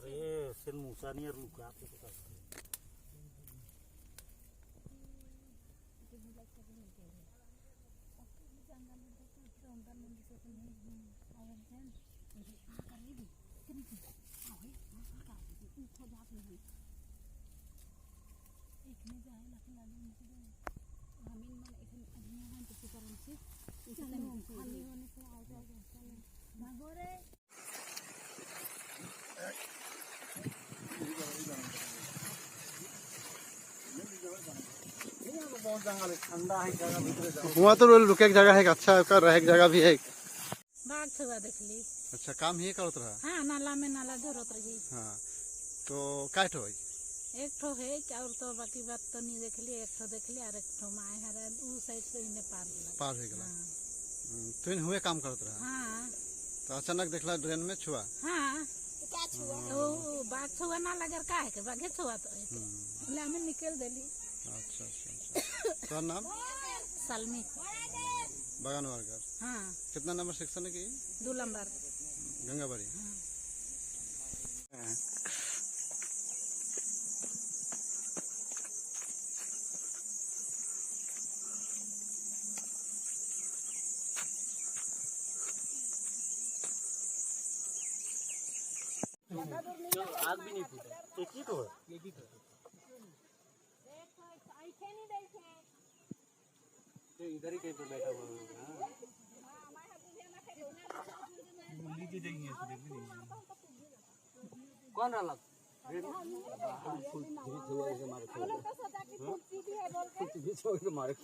अरे सेन मूसा नहीं और लुका आपको पता है। बहुत जंगल है ठंडा है जगह भीतर जाओ वहाँ तो रुके के जगह है अच्छा ओकर रहे के जगह भी है बाघ छुआ देखली अच्छा काम ही करत रहा? हाँ नाला में नाला झरत रही। हाँ तो काय ठो एक ठो है और तो बाकी बात तो नहीं देखली एक ठो देखली और एक ठो माए हरा उ साइड से इन्हें पार होला पार हो। हाँ तुम हुए काम करत रहा? हाँ। तो अचानक देखला ट्रेन में छुआ? हाँ। तो बाघ छुआ ना लगर का है के बाघे छुआ तो है? के। बोले हमें निकल देली। अच्छा। तो नाम? सलमी। बगान वर्कर हाँ। कितना नंबर सेक्शन है की? दो नंबर। गंगाबाड़ी आग भी नहीं फूटा एक ही तो है। एक ही तो है। ये इधर ही कहीं पर बैठा हुआ होगा। देंगे तो देख नहीं कौन रहा लग मारे